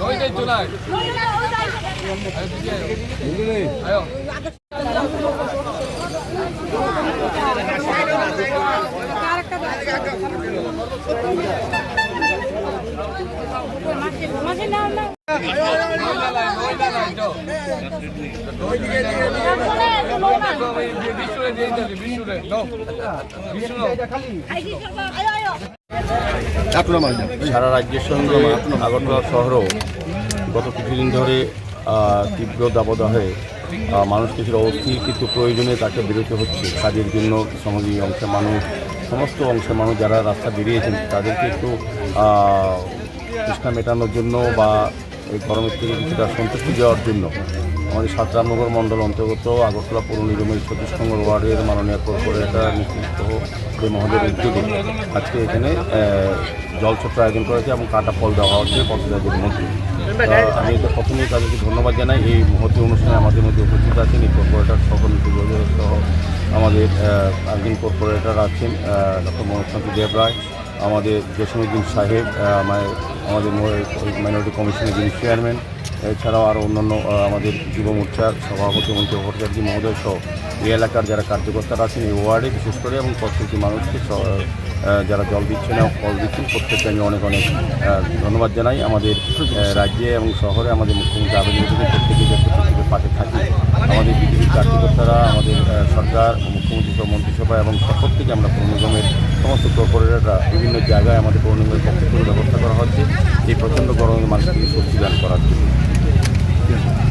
নইটাই চলাই আয়ো নইলা লাই নইলা সারা রাজ্যের সঙ্গে আগরতলা শহরও গত কিছুদিন ধরে তীব্র দাবদাহে মানুষ কিছুটা অস্থির কিন্তু প্রয়োজনে তাকে বেরোতে হচ্ছে। কাজের জন্য সমাজী অংশের মানুষ সমস্ত অংশের মানুষ যারা রাস্তা বেরিয়েছেন তাদেরকে একটু তৃষ্ণা মেটানোর জন্য বা এই গরমের থেকে কিছুটা সন্তুষ্টি দেওয়ার জন্য আমাদের সাতরামনগর মণ্ডল অন্তর্গত আগরতলা পৌর নিগমের সতীশ নম্বর ওয়ার্ডের মাননীয় কর্পোরেটর নেতৃত্ব যে মহোদয়ের উদ্যোগে আজকে এখানে জলছত্র আয়োজন করেছে এবং কাটা ফল দেওয়া হচ্ছে পথযাত্রীদের মধ্যে। আমি এটা প্রথমেই তাদেরকে ধন্যবাদ জানাই। এই মুহূর্তে অনুষ্ঠানে আমাদের মধ্যে উপস্থিত আছেন এই কর্পোরেটর সকল সহ আমাদের আর্গিন কর্পোরেটর আছেন ডক্টর মনোজকান্তি দেব রায় আমাদের জসীমুদ্দিন সাহেব আহ, আমাদের মাইনরিটি কমিশনের যিনি চেয়ারম্যান এছাড়াও আরও অন্যান্য আমাদের যুব মোর্চার সভাপতি মন্ত্রী ভট্টাচার্য মহোদয় সহ এই এলাকার যারা কার্যকর্তারা আছেন এই ওয়ার্ডে বিশেষ করে এবং প্রত্যেকটি মানুষকে যারা জল দিচ্ছেন এবং ফল দিচ্ছেন প্রত্যেককে আমি অনেক অনেক ধন্যবাদ জানাই। আমাদের রাজ্যে এবং শহরে আমাদের মুখ্যমন্ত্রী আবেদন প্রত্যেকে প্রত্যেকের পাশে থাকে আমাদের বিজেপির কার্যকর্তারা আমাদের আহ, সরকার, মুখ্যমন্ত্রী মন্ত্রিসভা এবং থেকে আমরা পৌর নিগমের সমস্ত কর্পোরেটররা বিভিন্ন জায়গায় আমাদের পৌর নিগমের পক্ষ থেকে ব্যবস্থা করা হচ্ছে। এই প্রচণ্ড গরমের মানুষকে স্বস্তি দান করার জন্য।